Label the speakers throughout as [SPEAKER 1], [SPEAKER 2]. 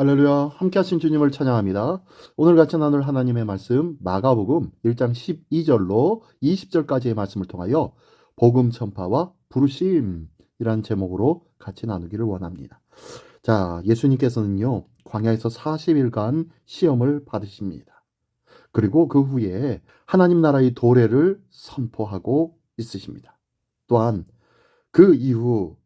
[SPEAKER 1] 할렐루야. 함께 하신 주님을 찬양합니다. 오늘 같이 나눌 하나님의 말씀 마가복음 1장 12절로 20절까지의 말씀을 통하여 복음 전파와 부르심이라는 제목으로 같이 나누기를 원합니다. 자, 예수님께서는요. 광야에서 40일간 시험을 받으십니다. 그리고 그 후에 하나님 나라의 도래를 선포하고 있으십니다. 또한 그 이후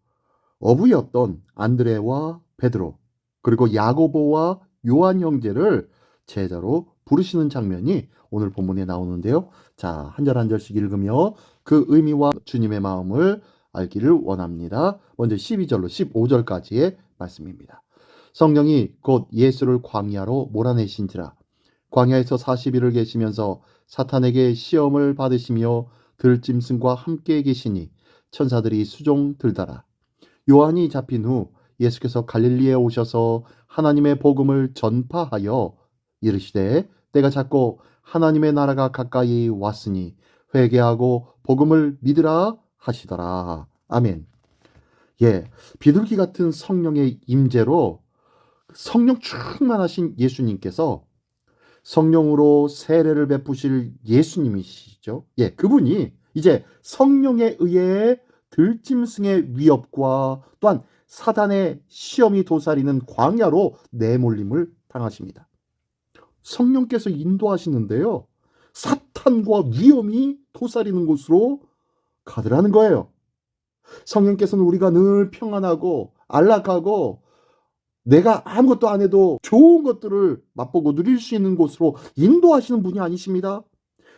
[SPEAKER 1] 어부였던 안드레와 베드로 그리고 야고보와 요한 형제를 제자로 부르시는 장면이 오늘 본문에 나오는데요. 자, 한 절 한 절씩 읽으며 그 의미와 주님의 마음을 알기를 원합니다. 먼저 12절로 15절까지의 말씀입니다. 성령이 곧 예수를 광야로 몰아내신지라 광야에서 40일을 계시면서 사탄에게 시험을 받으시며 들짐승과 함께 계시니 천사들이 수종 들다라 요한이 잡힌 후 예수께서 갈릴리에 오셔서 하나님의 복음을 전파하여 이르시되 때가 찼고 하나님의 나라가 가까이 왔으니 회개하고 복음을 믿으라 하시더라. 아멘. 예, 비둘기 같은 성령의 임재로 성령 충만하신 예수님께서 성령으로 세례를 베푸실 예수님이시죠. 예, 그분이 이제 성령에 의해 들짐승의 위협과 또한 사단의 시험이 도사리는 광야로 내몰림을 당하십니다. 성령께서 인도하시는데요. 사탄과 위험이 도사리는 곳으로 가더라는 거예요. 성령께서는 우리가 늘 평안하고 안락하고 내가 아무것도 안 해도 좋은 것들을 맛보고 누릴 수 있는 곳으로 인도하시는 분이 아니십니다.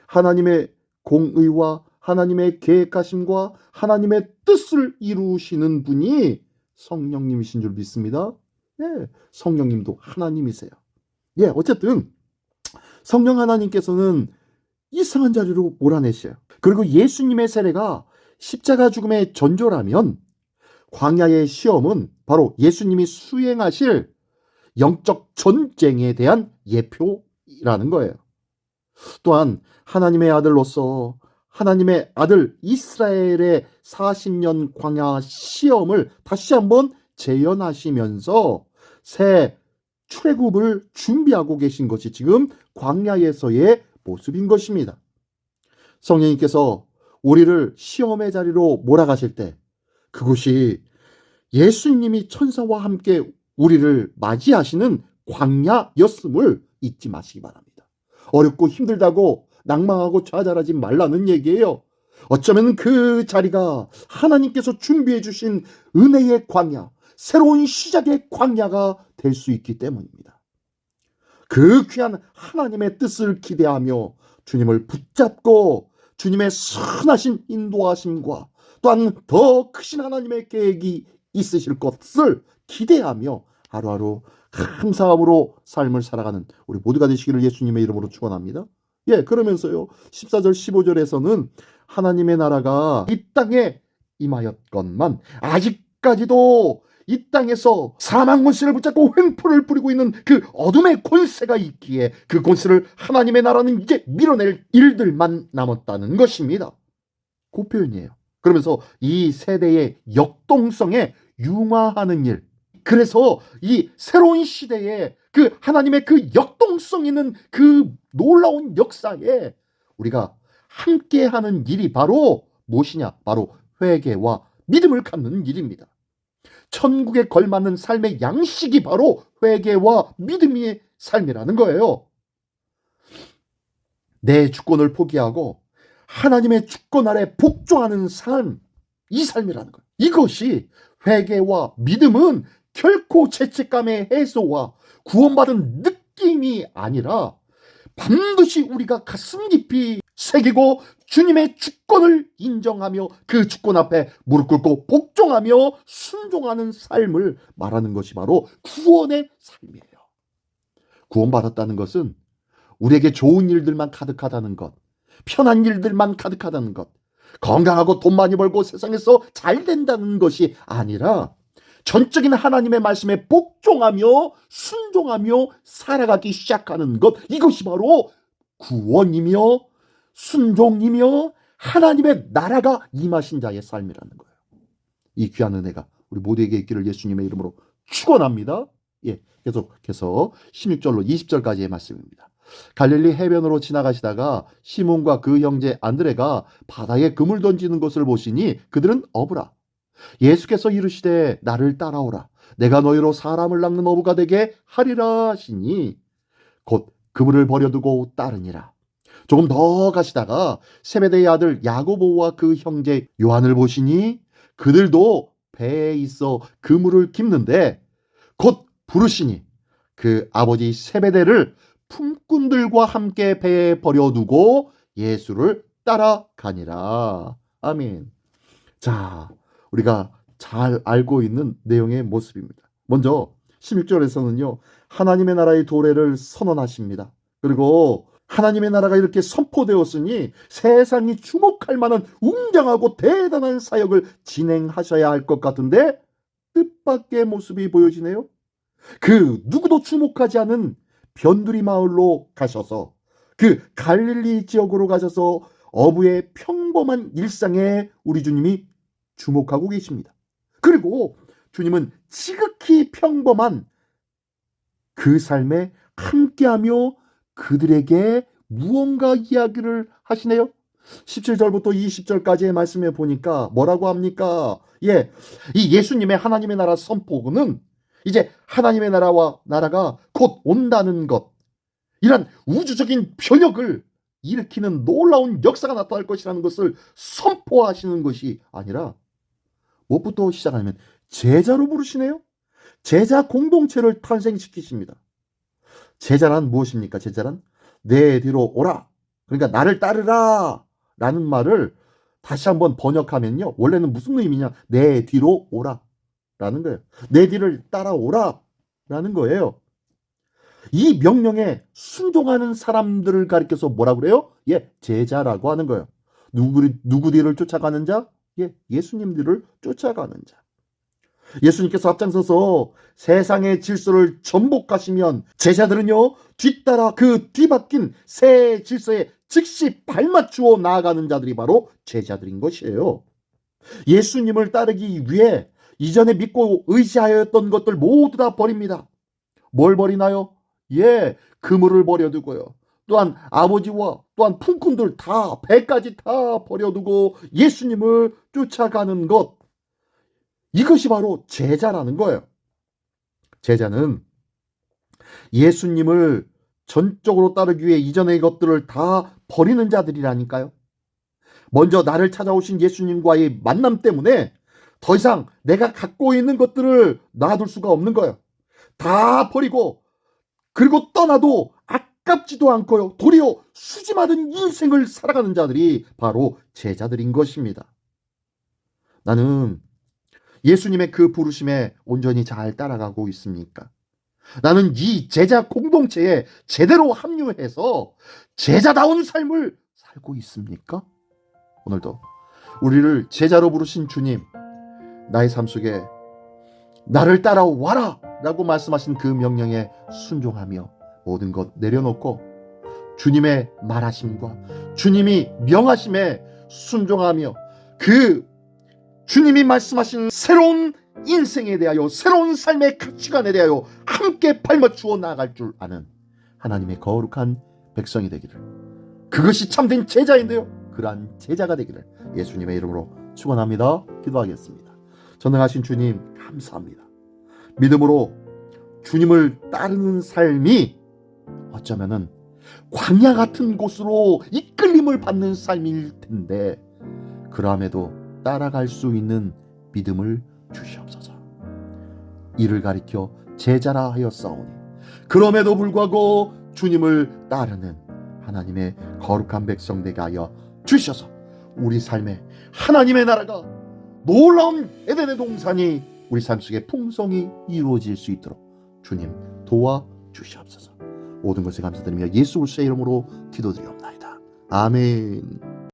[SPEAKER 1] 하나님의 공의와 하나님의 계획하심과 하나님의 뜻을 이루시는 분이 성령님이신 줄 믿습니다. 예, 성령님도 하나님이세요. 예, 어쨌든 성령 하나님께서는 이상한 자리로 몰아내셔요. 그리고 예수님의 세례가 십자가 죽음의 전조라면 광야의 시험은 바로 예수님이 수행하실 영적 전쟁에 대한 예표라는 거예요. 또한 하나님의 아들로서 하나님의 아들 이스라엘의 40년 광야 시험을 다시 한번 재현하시면서 새 출애굽을 준비하고 계신 것이 지금 광야에서의 모습인 것입니다. 성령님께서 우리를 시험의 자리로 몰아가실 때 그곳이 예수님이 천사와 함께 우리를 맞이하시는 광야였음을 잊지 마시기 바랍니다. 어렵고 힘들다고 낭망하고 좌절하지 말라는 얘기예요. 어쩌면 그 자리가 하나님께서 준비해 주신 은혜의 광야, 새로운 시작의 광야가 될 수 있기 때문입니다. 그 귀한 하나님의 뜻을 기대하며 주님을 붙잡고 주님의 선하신 인도하심과 또한 더 크신 하나님의 계획이 있으실 것을 기대하며 하루하루 감사함으로 삶을 살아가는 우리 모두가 되시기를 예수님의 이름으로 축원합니다. 예, 그러면서요. 14절 15절에서는 하나님의 나라가 이 땅에 임하였건만 아직까지도 이 땅에서 사망 권세를 붙잡고 횡포를 부리고 있는 그 어둠의 권세가 있기에 그 권세를 하나님의 나라는 이제 밀어낼 일들만 남았다는 것입니다. 그 표현이에요. 그러면서 이 세대의 역동성에 융화하는 일. 그래서 이 새로운 시대에 그 하나님의 그 역동성 있는 그 놀라운 역사에 우리가 함께 하는 일이 바로 무엇이냐? 바로 회개와 믿음을 갖는 일입니다. 천국에 걸맞는 삶의 양식이 바로 회개와 믿음의 삶이라는 거예요. 내 주권을 포기하고 하나님의 주권 아래 복종하는 삶, 이 삶이라는 거예요. 이것이 회개와 믿음은 결코 죄책감의 해소와 구원받은 느낌이 아니라 반드시 우리가 가슴 깊이 새기고 주님의 주권을 인정하며 그 주권 앞에 무릎 꿇고 복종하며 순종하는 삶을 말하는 것이 바로 구원의 삶이에요. 구원받았다는 것은 우리에게 좋은 일들만 가득하다는 것, 편한 일들만 가득하다는 것, 건강하고 돈 많이 벌고 세상에서 잘 된다는 것이 아니라 전적인 하나님의 말씀에 복종하며 순종하며 살아가기 시작하는 것 이것이 바로 구원이며 순종이며 하나님의 나라가 임하신 자의 삶이라는 거예요. 이 귀한 은혜가 우리 모두에게 있기를 예수님의 이름으로 축원합니다. 예, 계속해서 16절로 20절까지의 말씀입니다. 갈릴리 해변으로 지나가시다가 시몬과 그 형제 안드레가 바다에 금을 던지는 것을 보시니 그들은 어부라. 예수께서 이르시되 나를 따라오라. 내가 너희로 사람을 낚는 어부가 되게 하리라 하시니 곧 그물을 버려두고 따르니라. 조금 더 가시다가 세베대의 아들 야고보와 그 형제 요한을 보시니 그들도 배에 있어 그물을 깁는데 곧 부르시니 그 아버지 세베대를 품꾼들과 함께 배에 버려두고 예수를 따라가니라. 아멘. 자, 우리가 잘 알고 있는 내용의 모습입니다. 먼저 16절에서는요. 하나님의 나라의 도래를 선언하십니다. 그리고 하나님의 나라가 이렇게 선포되었으니 세상이 주목할 만한 웅장하고 대단한 사역을 진행하셔야 할 것 같은데 뜻밖의 모습이 보여지네요. 그 누구도 주목하지 않은 변두리 마을로 가셔서 그 갈릴리 지역으로 가셔서 어부의 평범한 일상에 우리 주님이 주목하고 계십니다. 그리고 주님은 지극히 평범한 그 삶에 함께하며 그들에게 무언가 이야기를 하시네요. 17절부터 20절까지의 말씀에 보니까 뭐라고 합니까? 예. 이 예수님의 하나님의 나라 선포는 이제 하나님의 나라와 나라가 곧 온다는 것. 이런 우주적인 변혁을 일으키는 놀라운 역사가 나타날 것이라는 것을 선포하시는 것이 아니라 무엇부터 시작하냐면 제자로 부르시네요. 제자 공동체를 탄생시키십니다. 제자란 무엇입니까? 제자란 내 뒤로 오라. 그러니까 나를 따르라. 라는 말을 다시 한번 번역하면요. 원래는 무슨 의미냐? 내 뒤로 오라. 라는 거예요. 내 뒤를 따라오라. 라는 거예요. 이 명령에 순종하는 사람들을 가리켜서 뭐라 그래요? 예, 제자라고 하는 거예요. 누구, 누구 뒤를 쫓아가는 자? 예, 예수님 뒤를 쫓아가는 자. 예수님께서 앞장서서 세상의 질서를 전복하시면 제자들은요 뒤따라 그 뒤바뀐 새 질서에 즉시 발맞추어 나아가는 자들이 바로 제자들인 것이에요. 예수님을 따르기 위해 이전에 믿고 의지하였던 것들 모두 다 버립니다. 뭘 버리나요? 예, 그물을 버려두고요. 또한 아버지와 또한 품꾼들 다 배까지 다 버려두고 예수님을 쫓아가는 것. 이것이 바로 제자라는 거예요. 제자는 예수님을 전적으로 따르기 위해 이전의 것들을 다 버리는 자들이라니까요. 먼저 나를 찾아오신 예수님과의 만남 때문에 더 이상 내가 갖고 있는 것들을 놔둘 수가 없는 거예요. 다 버리고 그리고 떠나도 아깝지도 않고요. 도리어 수지맞은 인생을 살아가는 자들이 바로 제자들인 것입니다. 나는 예수님의 그 부르심에 온전히 잘 따라가고 있습니까? 나는 이 제자 공동체에 제대로 합류해서 제자다운 삶을 살고 있습니까? 오늘도 우리를 제자로 부르신 주님, 나의 삶 속에 나를 따라와라! 라고 말씀하신 그 명령에 순종하며 모든 것 내려놓고 주님의 말하심과 주님이 명하심에 순종하며 그 주님이 말씀하신 새로운 인생에 대하여 새로운 삶의 가치관에 대하여 함께 발맞추어 나아갈 줄 아는 하나님의 거룩한 백성이 되기를. 그것이 참된 제자인데요. 그러한 제자가 되기를 예수님의 이름으로 축원합니다. 기도하겠습니다. 전능하신 주님 감사합니다. 믿음으로 주님을 따르는 삶이 어쩌면은 광야 같은 곳으로 이끌림을 받는 삶일 텐데 그럼에도 따라갈 수 있는 믿음을 주시옵소서. 이를 가리켜 제자라 하였사오니 그럼에도 불구하고 주님을 따르는 하나님의 거룩한 백성 되게 하여 주셔서 우리 삶에 하나님의 나라가 놀라운 에덴의 동산이 우리 삶 속에 풍성히 이루어질 수 있도록 주님 도와 주시옵소서. 모든 것에 감사드리며 예수 그리스도의 이름으로 기도드리옵나이다. 아멘.